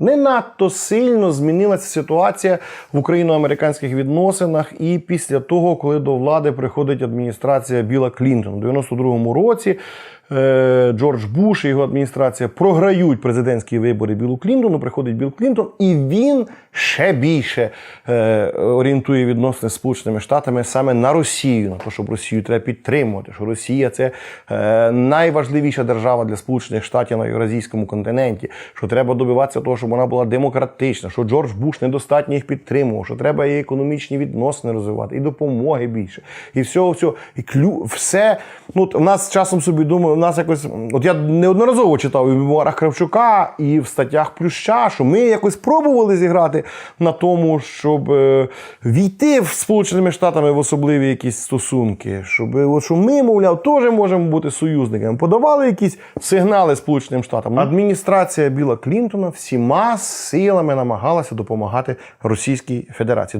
Не надто сильно змінилася ситуація в україно-американських відносинах, і після того, коли до влади приходить адміністрація Біла Клінтон у 92-му році. Е, Джордж Буш і його адміністрація програють президентські вибори Білу Клінтону. Приходить Білл Клінтон, і він ще більше е, орієнтує відносини з Сполученими Штатами саме на Росію, на те, щоб Росію треба підтримувати. Що Росія це е, найважливіша держава для Сполучених Штатів на Євразійському континенті. Що треба добиватися того, щоб вона була демократична, що Джордж Буш недостатньо їх підтримував, що треба і економічні відносини розвивати, і допомоги більше, і всього всього. І клю все. Ну, в нас часом собі думаю, нас якось. От я неодноразово читав і в мемуарах Кравчука, і в статтях Плюща, що ми якось пробували зіграти на тому, щоб е, війти в Сполученими Штатами в особливі якісь стосунки, щоб от, що ми, мовляв, теж можемо бути союзниками. Подавали якісь сигнали Сполученим Штатам. Адміністрація Біла Клінтона всіма силами намагалася допомагати Російській Федерації.